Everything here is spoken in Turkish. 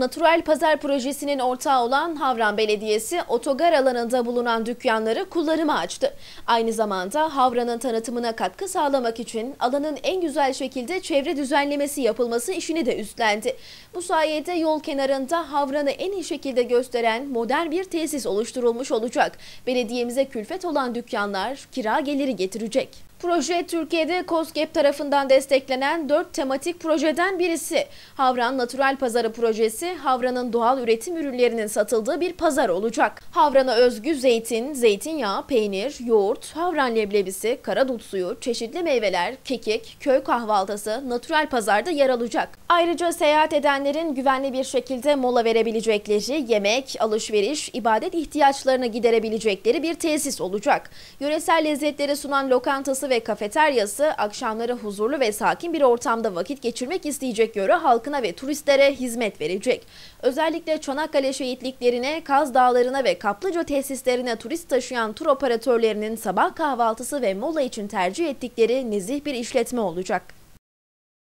Natural Pazar Projesi'nin ortağı olan Havran Belediyesi otogar alanında bulunan dükkanları kullanıma açtı. Aynı zamanda Havran'ın tanıtımına katkı sağlamak için alanın en güzel şekilde çevre düzenlemesi yapılması işini de üstlendi. Bu sayede yol kenarında Havran'ı en iyi şekilde gösteren modern bir tesis oluşturulmuş olacak. Belediyemize külfet olan dükkanlar kira geliri getirecek. Proje Türkiye'de COSGAP tarafından desteklenen 4 tematik projeden birisi. Havran Natural Pazarı projesi, Havran'ın doğal üretim ürünlerinin satıldığı bir pazar olacak. Havran'a özgü zeytin, zeytinyağı, peynir, yoğurt, Havran leblebisi, karadut suyu, çeşitli meyveler, kekik, köy kahvaltısı Natural Pazar'da yer alacak. Ayrıca seyahat edenlerin güvenli bir şekilde mola verebilecekleri yemek, alışveriş, ibadet ihtiyaçlarını giderebilecekleri bir tesis olacak. Yöresel lezzetleri sunan lokantası ve kafeteryası akşamları huzurlu ve sakin bir ortamda vakit geçirmek isteyecek yöre halkına ve turistlere hizmet verecek. Özellikle Çanakkale şehitliklerine, Kaz Dağları'na ve Kaplıca tesislerine turist taşıyan tur operatörlerinin sabah kahvaltısı ve mola için tercih ettikleri nezih bir işletme olacak.